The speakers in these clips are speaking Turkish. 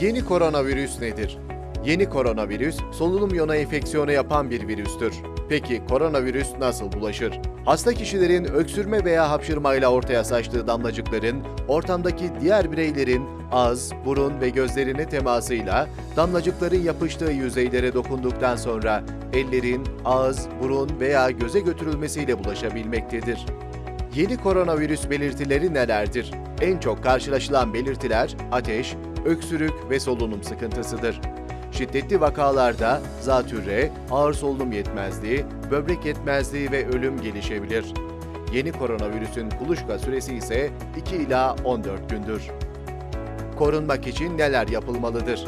Yeni koronavirüs nedir? Yeni koronavirüs solunum yolu enfeksiyonu yapan bir virüstür. Peki koronavirüs nasıl bulaşır? Hasta kişilerin öksürme veya hapşırmayla ortaya saçtığı damlacıkların ortamdaki diğer bireylerin ağız, burun ve gözlerine temasıyla damlacıkların yapıştığı yüzeylere dokunduktan sonra ellerin ağız, burun veya göze götürülmesiyle bulaşabilmektedir. Yeni koronavirüs belirtileri nelerdir? En çok karşılaşılan belirtiler ateş, öksürük ve solunum sıkıntısıdır. Şiddetli vakalarda zatürre, ağır solunum yetmezliği, böbrek yetmezliği ve ölüm gelişebilir. Yeni koronavirüsün kuluçka süresi ise 2 ila 14 gündür. Korunmak için neler yapılmalıdır?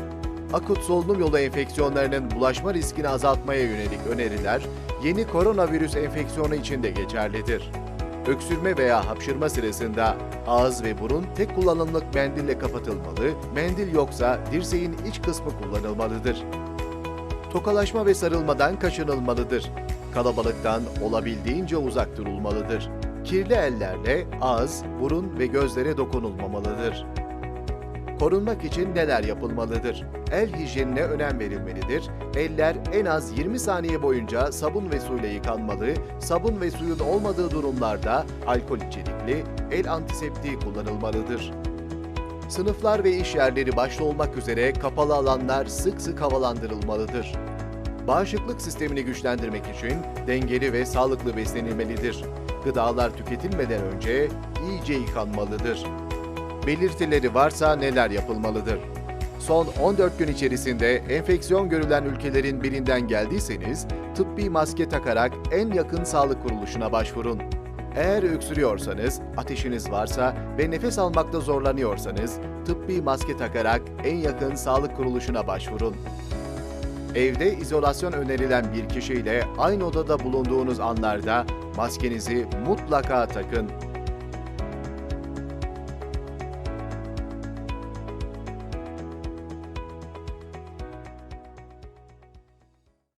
Akut solunum yolu enfeksiyonlarının bulaşma riskini azaltmaya yönelik öneriler yeni koronavirüs enfeksiyonu için de geçerlidir. Öksürme veya hapşırma sırasında ağız ve burun tek kullanımlık mendille kapatılmalı, mendil yoksa dirseğin iç kısmı kullanılmalıdır. Tokalaşma ve sarılmadan kaçınılmalıdır. Kalabalıktan olabildiğince uzak durulmalıdır. Kirli ellerle ağız, burun ve gözlere dokunulmamalıdır. Korunmak için neler yapılmalıdır? El hijyenine önem verilmelidir. Eller en az 20 saniye boyunca sabun ve suyla yıkanmalı. Sabun ve suyun olmadığı durumlarda alkol içerikli el antiseptiği kullanılmalıdır. Sınıflar ve iş yerleri başta olmak üzere kapalı alanlar sık sık havalandırılmalıdır. Bağışıklık sistemini güçlendirmek için dengeli ve sağlıklı beslenilmelidir. Gıdalar tüketilmeden önce iyice yıkanmalıdır. Belirtileri varsa neler yapılmalıdır? Son 14 gün içerisinde enfeksiyon görülen ülkelerin birinden geldiyseniz tıbbi maske takarak en yakın sağlık kuruluşuna başvurun. Eğer öksürüyorsanız, ateşiniz varsa ve nefes almakta zorlanıyorsanız tıbbi maske takarak en yakın sağlık kuruluşuna başvurun. Evde izolasyon önerilen bir kişiyle aynı odada bulunduğunuz anlarda maskenizi mutlaka takın.